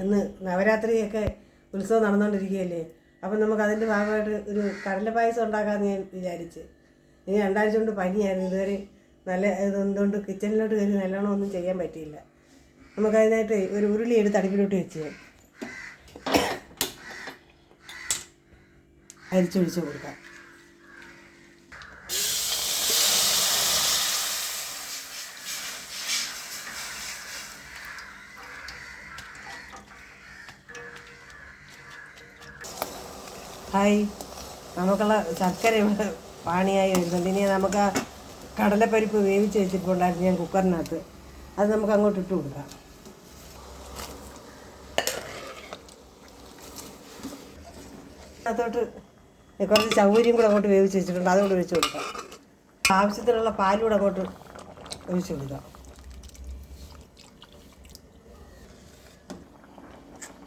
അന്ന് നവരാത്രിയൊക്കെ ഉത്സവം നടന്നുകൊണ്ടിരിക്കുകയല്ലേ അപ്പം നമുക്ക് അതിന്റെ ഭാഗമായിട്ട് ഒരു കടല പായസം ഉണ്ടാക്കാമെന്ന് ഞാൻ വിചാരിച്ച്. ഇനി രണ്ടാഴ്ച കൊണ്ട് പനിയായിരുന്നു. ഇതുവരെ നല്ല ഇതുകൊണ്ട് കിച്ചണിലോട്ട് കയറി നല്ലോണം ഒന്നും ചെയ്യാൻ പറ്റിയില്ല. നമുക്കതിനായിട്ട് ഒരു ഉരുളി എടുത്ത് അടുപ്പിലോട്ട് വെച്ച് അരിച്ചൊഴിച്ച് കൊടുക്കാം. ഹായ് നമുക്കുള്ള ശർക്കര പാണിയായി വരുന്നുണ്ട്. ഇനി നമുക്ക് കടലപ്പരിപ്പ് വേവിച്ച് വെച്ചിട്ടുണ്ടായിരുന്നു ഞാൻ കുക്കറിനകത്ത്. അത് നമുക്ക് അങ്ങോട്ട് ഇട്ട് കൊടുക്കാം. അതോട്ട് കുറച്ച് ചൗരിയും കൂടെ അങ്ങോട്ട് വേവിച്ച് വെച്ചിട്ടുണ്ട്. അതുകൂടെ ഒഴിച്ച് കൊടുക്കാം. ആവശ്യത്തിനുള്ള പാലൂടെ അങ്ങോട്ട് ഒഴിച്ച് കൊടുക്കാം.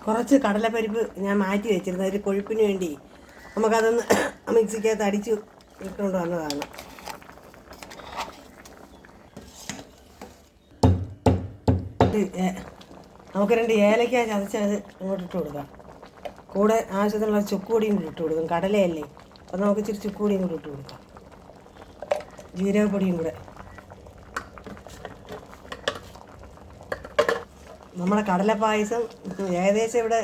കുറച്ച് കടലപ്പരിപ്പ് ഞാൻ മാറ്റി വെച്ചിരുന്നു. ഒരു കൊഴുപ്പിന് വേണ്ടി നമുക്കതൊന്ന് മിക്സിക്കകത്ത് അടിച്ച് ഇട്ടുകൊണ്ട് വന്നതാണ്. നമുക്ക് രണ്ട് ഏലക്ക ചതച്ചത് ഇങ്ങോട്ട് ഇട്ട് കൊടുക്കാം. കൂടെ ആവശ്യത്തിനുള്ള ചുക്കുപൊടിയും കൂടി ഇട്ട് കൊടുക്കും. കടലയല്ലേ? അപ്പം നമുക്ക് ഇച്ചിരി ചുക്കുപൊടിയും കൂടി ഇട്ട് കൊടുക്കാം. ജീരകപ്പൊടിയും കൂടെ. നമ്മുടെ കടല പായസം ഏകദേശം ഇവിടെ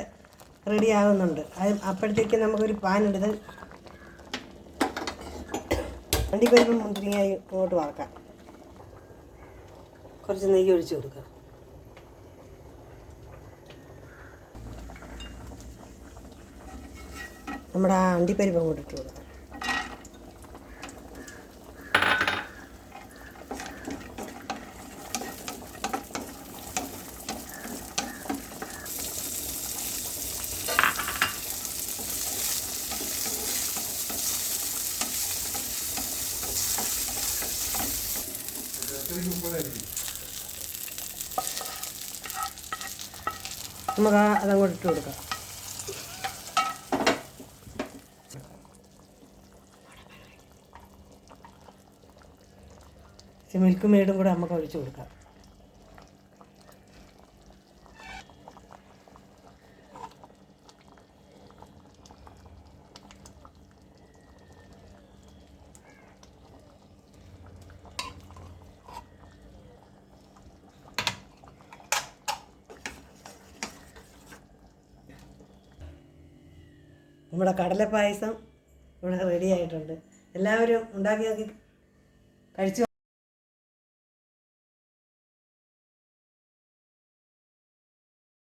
റെഡി ആകുന്നുണ്ട് അത് അപ്പോഴത്തേക്ക് നമുക്കൊരു പാൻ എടുത്ത് അണ്ടിപ്പരിപ്പും മുന്തിരിങ്ങായി ഇങ്ങോട്ട് വറക്കാം. കുറച്ച് നെയ്യ് ഒഴിച്ച് കൊടുക്കാം. നമ്മുടെ ആ അണ്ടിപ്പരിപ്പ് അങ്ങോട്ട് ഇട്ട് കൊടുക്കാം. നമുക്ക് ആ അതങ്ങോട്ട് ഇട്ട് കൊടുക്കാം. മിൽക്കും മേടും കൂടെ നമുക്ക് ഒഴിച്ചു കൊടുക്കാം. നമ്മുടെ കടല പായസം ഇവിടെ റെഡി ആയിട്ടുണ്ട്. എല്ലാവരും ഉണ്ടാക്കി നോക്കി. കഴിച്ചു?